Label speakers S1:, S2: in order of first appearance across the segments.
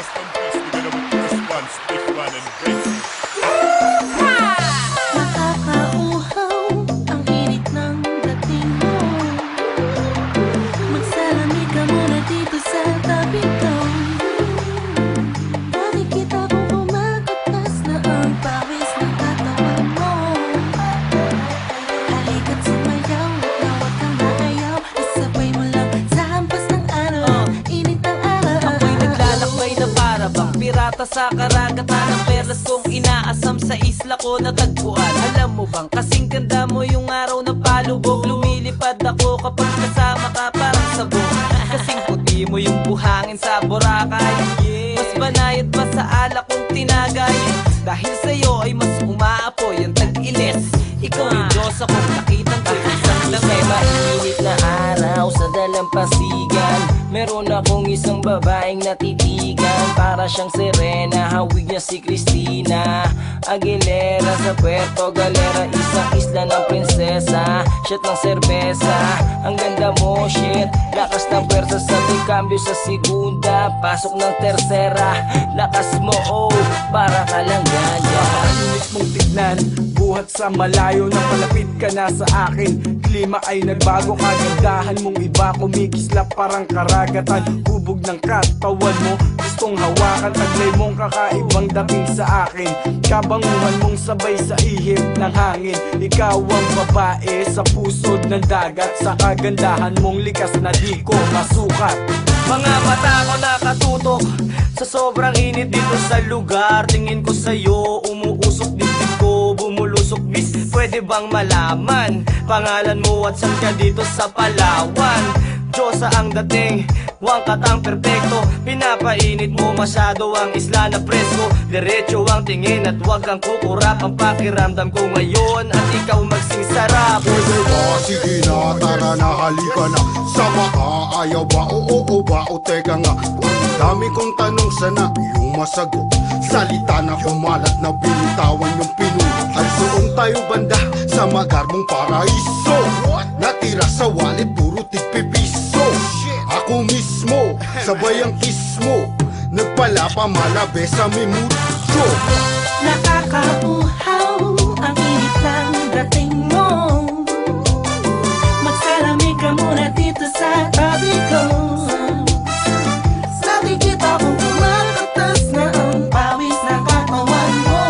S1: Rest in with development response, big man and
S2: best. Sa
S3: karagatan Ang perlas kong inaasam sa isla ko natagpuan Alam mo bang kasing ganda mo yung araw na palubog. Lumilipad ako kapag kasama ka parang sabog Kasing puti mo yung buhangin sa Boracay. Mas banayad pa sa alak kong tinagay. Dahil sa'yo ay mas umaapoy ang tag-ilis Ikaw yung Diyos akong nakitang ko isang
S4: May
S3: lamay
S4: mainit na araw sa dalampasigan Meron akong isang babaeng natitigan Para siyang sirena, hawig niya si Christina Aguilera sa Puerto Galera Isang isla ng prinsesa. Shit ng serbesa. Ang ganda mo, shit. Lakas ng pwersa sa cambio sa segunda. Pasok ng tercera Lakas mo, oh Para ka lang ganja
S5: Init mong tignan. Buhat sa malayo na palapit ka na sa akin. Klima ay nagbago kagandahan mong iba. Kumikislap parang karagatan Hubog ng katawan mo. Gustong hawakan Taglay mong kakaibang dating sa akin. Kabanguhan mong sabay sa ihip ng hangin. Ikaw ang babae sa pusod ng dagat. Sa kagandahan mong likas na di ko masukat.
S4: Mga mata ko nakatutok Sa sobrang init dito sa lugar. Tingin ko sa'yo Umuusok dibdib ko Bumulusok bis. Pwede bang malaman Pangalan mo at saan ka dito sa Palawan Diyosa ang dating Wangkat ang perpekto. Pinapainit mo masyado ang isla na presko. Diretso ang tingin at huwag kang kukurap. Ang pakiramdam ko ngayon At ikaw magsing sarap
S6: Pwede ba? Sige na, tara na, halika na. Sama ka, ayaw ba? Oo, oo ba? O teka nga. Dami kong tanong sana yung masagot. Salita na kumalat na binitawan yung pinuno. At doon tayo banda sa magarbong paraiso. Natira sa wallet, puro tigpipiso Ako mismo, sabay ang kiss mo Nagpala pa malabe sa memutso
S2: Nakakauhaw ang init ng dating mo. Magsalamig ka muna dito sa tabi ko. Nakikita kong kumakatas na ang pawis ng katawan mo.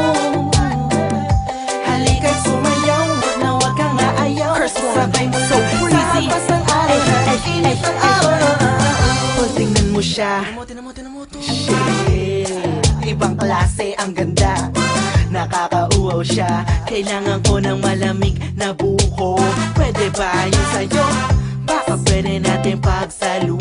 S2: Halika't sumayaw, na wag kang naayaw Sabay mo so breezy Sa hampas ng araw, init ng araw
S7: Pag tingnan mo siya Shit Ibang klase ang ganda. Nakakauaw siya. Kailangan ko ng malamig na buko. Pwede ba yung sa'yo? Baka pwede natin pagsaluhan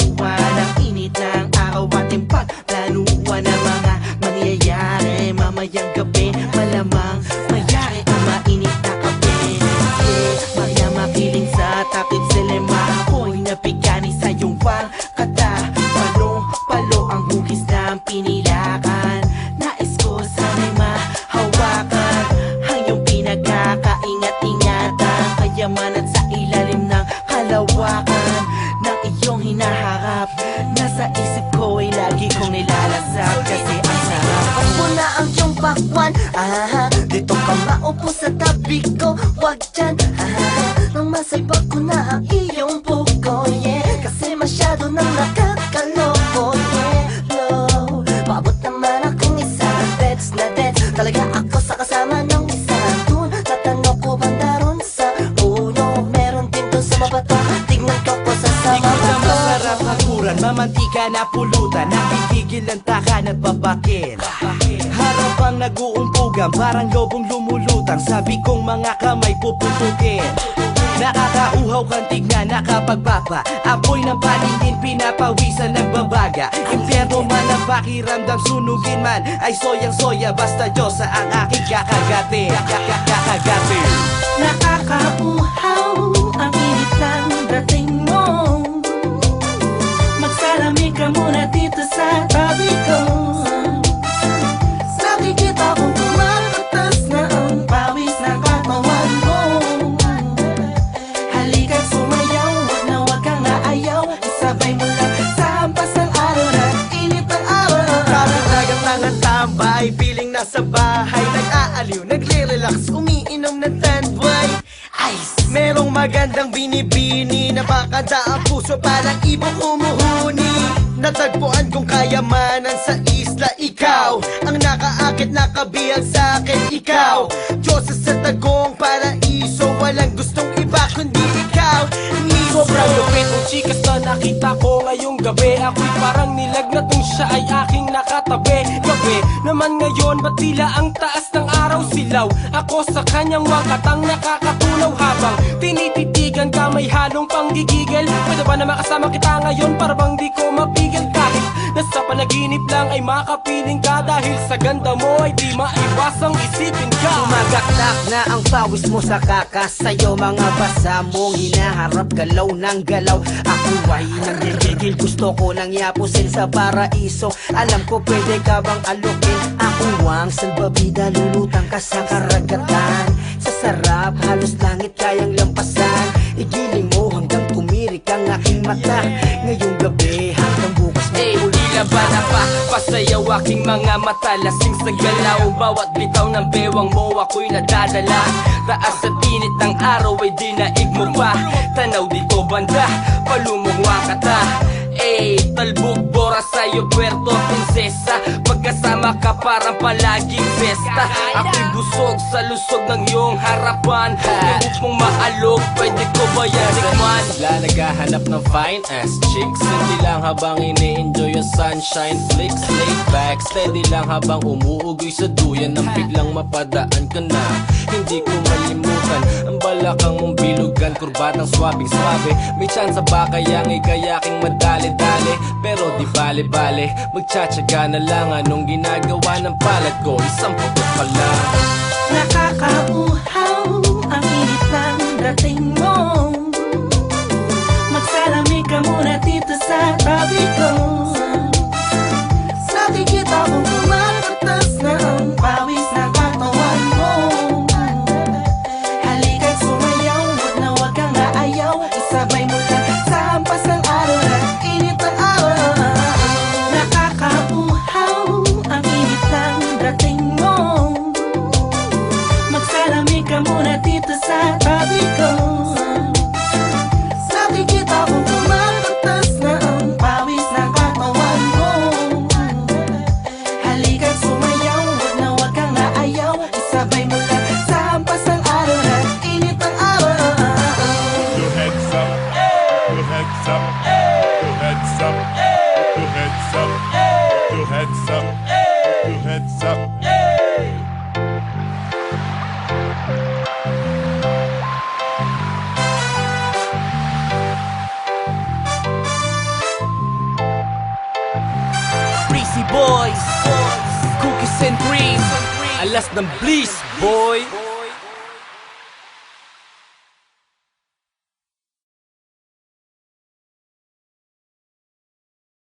S7: hugis ng pinilakan. Nais ko sana'y mahawakan Ang iyong pinagkakaingat-ingatan. Kayamanan sa ilalim ng kalawakan Ng iyong hinaharap Nasa isip ko ay lagi kong nilalasap. Kasi ang sarap
S8: Ako na ang iyong bakwan. Ah, Dito ka maupo sa tabi ko. Wag dyan. Ah, Nang masabag ko na ang iyong buko
S3: Mamantika na pulutan Nakikigil ang takan at babakil Harap ang nag-uumpugan Parang lobong lumulutang. Sabi kong mga kamay puputukin. Nakakauhaw kang tignan Nakapagpapa. Apoy ng paningin Pinapawisan nagbabaga. Impyerno man ang pakiramdam Sunugin man. Ay soyang soya Basta Diyos sa ang aking kakagati
S2: nasa bahay. Nag-aaliw, nagre-relax, umiinom ng
S4: tanway Ice! Merong magandang binibini Napakada ang puso, parang ibong humuhuni. Natagpuan kong kayamanan sa isla Ikaw, ang nakaakit, na nakabihag sa akin Ikaw, Diyos sa tagong paraiso Walang gustong iba kundi ikaw.
S9: Sobrang lupit mong chikas nakita ko ngayong gabi Ako'y parang nilagnatung siya ay aking nakatabi. Gabi naman ngayon ba't tila ang taas ng araw silaw? Ako sa kanyang wakatang nakakatunaw Habang tinititigan ka may halong panggigigil. Pwede ba na makasama kita ngayon para bang di ko mapigil panaginip lang ay makapiling ka Dahil sa ganda mo ay di maiwasang isipin ka.
S10: Sumagaktak na ang pawis mo sa kakasayo Mga basa mong hinaharap galaw ng galaw. Ako ay nanggigigil gusto ko nang yapusin sa paraiso. Alam ko pwede ka bang alukin? Ako ang salbabida lulutang ka sa karagatan. Sa sarap halos langit kayang lampasan. Igiling mo ang aking mata. Ngayong gabi hanggang bukas mo
S4: Eh, tila ba? napapasayaw aking mga mata Lasing sa galaw, bawat bitaw ng bewang mo Ako'y nadadala. Taas sa tinit ng araw ay dinaig mo pa. Tanaw dito banda, palumugwa ka ta Eh, talbog bora sa'yo Puerto Princesa Pagkasama ka parang palaging festa. Ako'y busog sa lusog ng iyong harapan. Ngunit mong maalog, pwede ko ba yan tikman?
S11: Sila ng fine ass chicks. Hindi lang habang ini-enjoy yung sunshine flicks. Laid back, steady lang habang umuugoy sa duyan. Nang biglang mapadaan ka na Hindi ko malimutan. Ang balakang mong bilugan Kurbatang swabing swabe May tsansa ba kayang ikayaking madali-dali? Pero di bale-bale Magtsatsaga na lang. Anong ginagawa ng palad ko? Isang putok pa lang.
S2: Nakakauhaw
S1: your heads up, your heads up, your heads up, your heads up, your heads up.
S4: Breezy Boys. Cookies and Cream. Alas ng Bliss, boy